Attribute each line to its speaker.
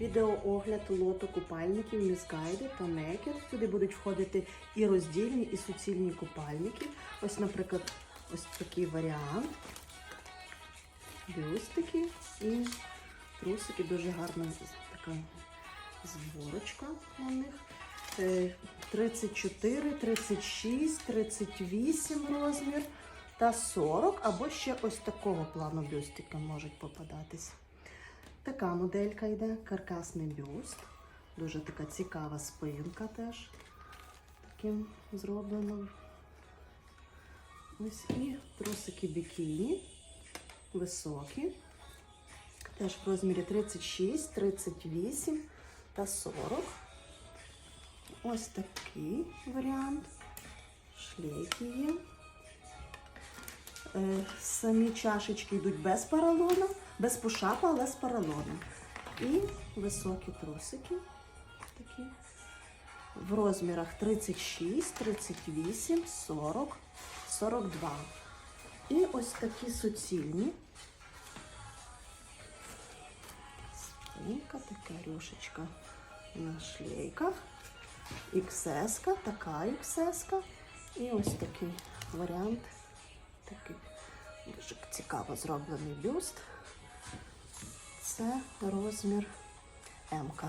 Speaker 1: відеоогляд лоту купальників Guide та Naked. Сюди будуть входити і роздільні, і суцільні купальники. Ось, наприклад, ось такий варіант. Бюстики і трусики. Дуже гарна така зборочка на них. Е, 34, 36, 38 розмір та 40, або ще ось такого плану бюстика можуть попадатись. Така моделька йде, каркасний бюст. Дуже така цікава спинка теж таким зроблено. Ось і трусики бікіні, високі. Теж в розмірі 36, 38 та 40. Ось такий варіант. Шлейки є. Е, Самі чашечки йдуть без поролону, без пушапа, але з поролоном. І високі трусики такі в розмірах 36, 38, 40, 42. І ось такі суцільні. Спинка, така рюшечка на шлейках. XS, така XS. І ось такий варіант. Такий дуже цікаво зроблений бюст. Це розмір М. -ка.